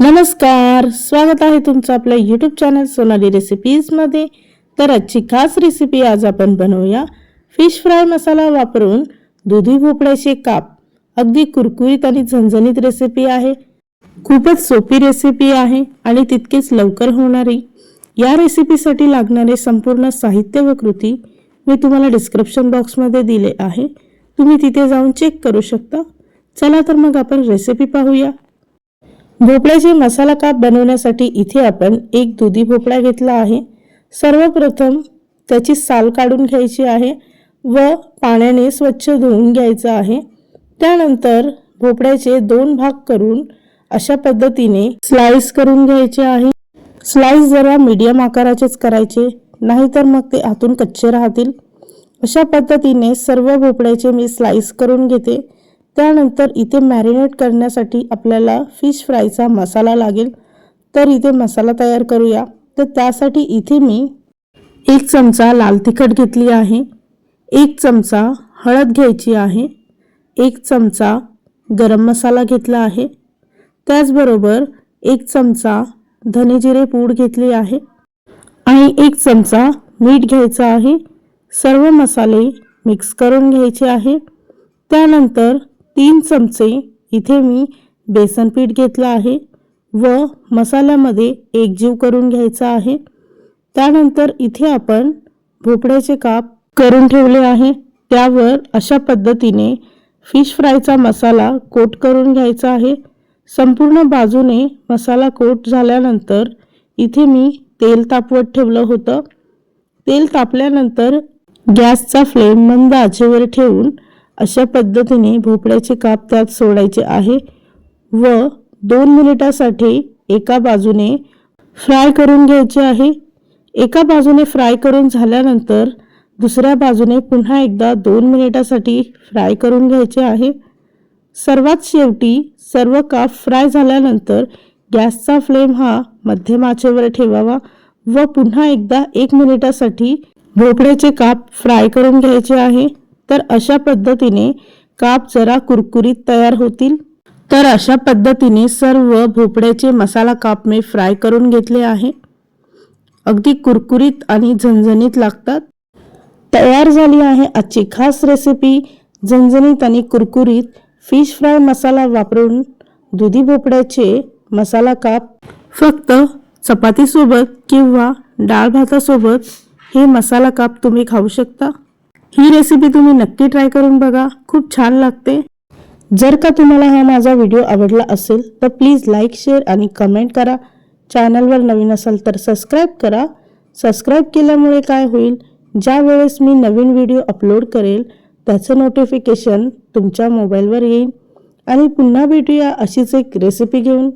नमस्कार स्वागत आहे तुमचं आपल्या यूट्यूब चॅनल सोनाली रेसिपीजमध्ये तर आजची खास रेसिपी आज आपण बनवूया. फिश फ्राय मसाला वापरून दुधी भोपळ्याचे काप. अगदी कुरकुरीत आणि झणझणीत रेसिपी आहे. खूपच सोपी रेसिपी आहे आणि तितकेच लवकर होणारी. या रेसिपीसाठी लागणारे संपूर्ण साहित्य व कृती मी तुम्हाला डिस्क्रिप्शन बॉक्समध्ये दिले आहे. तुम्ही तिथे जाऊन चेक करू शकता. चला तर मग आपण रेसिपी पाहूया. भोपळ्याचे मसाला काप बनवण्यासाठी इथे आपण एक दुधी भोपळा घेतला आहे. सर्वप्रथम त्याची साल काढून घ्यायची आहे व पाण्याने स्वच्छ धुवून घ्यायचं आहे. त्यानंतर भोपळ्याचे दोन भाग करून अशा पद्धतीने स्लाइस करून घ्यायचे आहे. स्लाइस जरा मीडियम आकाराचेच करायचे नाहीतर मग ते आतून कच्चे राहतील. अशा पद्धतीने सर्व भोपळ्याचे मी स्लाइस करून घेते. त्यानंतर इथे मॅरिनेट करण्यासाठी आपल्याला फिश फ्रायचा मसाला लागेल. तर इथे मसाला तयार करूया. तर त्यासाठी इथे मी एक चमचा लाल तिखट घेतली आहे. एक चमचा हळद घ्यायची आहे. एक चमचा गरम मसाला घेतला आहे. त्याचबरोबर एक चमचा धनेजिरे पूड घेतली आहे. आणि एक चमचा मीठ घ्यायचा आहे. सर्व मसाले मिक्स करून घ्यायचे आहे. त्यानंतर तीन चमचे इथे मी बेसन पीठ घेतलं आहे व मसाल्यामध्ये एकजीव करून घ्यायचा आहे. त्यानंतर इथे आपण भोपळ्याचे काप करून ठेवले आहे. त्यावर अशा पद्धतीने फिश फ्रायचा मसाला कोट करून घ्यायचा आहे. संपूर्ण बाजूने मसाला कोट झाल्यानंतर इथे मी तेल तापवत ठेवलं होतं. तेल तापल्यानंतर गॅसचा फ्लेम मंद आचेवर ठेवून अशा पद्धतीने भोपळ्याचे काप त्यात सोडायचे आहे व दोन मिनिटासाठी एका बाजूने फ्राय करून घ्यायचे आहे. एका बाजूने फ्राय करून झाल्यानंतर दुसऱ्या बाजूने पुन्हा एकदा दोन मिनिटासाठी फ्राय करून घ्यायचे आहे. सर्वात शेवटी सर्व काप फ्राय झाल्यानंतर गॅसचा फ्लेम हा मध्यम आचेवर ठेवावा व पुन्हा एकदा एक मिनिटासाठी भोपळ्याचे काप फ्राय करून घ्यायचे आहे. तर अशा पद्धतीने काप जरा कुरकुरीत तयार होतील. तर अशा पद्धतीने सर्व भोपळ्याचे मसाला काप मी फ्राय करून घेतले आहे. अगदी कुरकुरीत आणि झणझणीत लागतात. तयार झाली आहे आजची खास रेसिपी झणझणीत आणि कुरकुरीत फिश फ्राय मसाला वापरून दुधी भोपळ्याचे मसाला काप. फक्त चपातीसोबत किंवा डाळ भातासोबत हे मसाला काप तुम्ही खाऊ शकता. ही रेसिपी तुम्ही नक्की ट्राय करून बघा. खूप छान लागते. जर का तुम्हाला हा माझा व्हिडिओ आवडला असेल तर प्लीज लाईक शेअर आणि कमेंट करा. चॅनलवर नवीन असाल तर सबस्क्राईब करा. सबस्क्राईब केल्यामुळे काय होईल? ज्या वेळेस मी नवीन व्हिडिओ अपलोड करेल त्याचं नोटिफिकेशन तुमच्या मोबाईलवर येईल. आणि पुन्हा भेटूया अशीच एक रेसिपी घेऊन.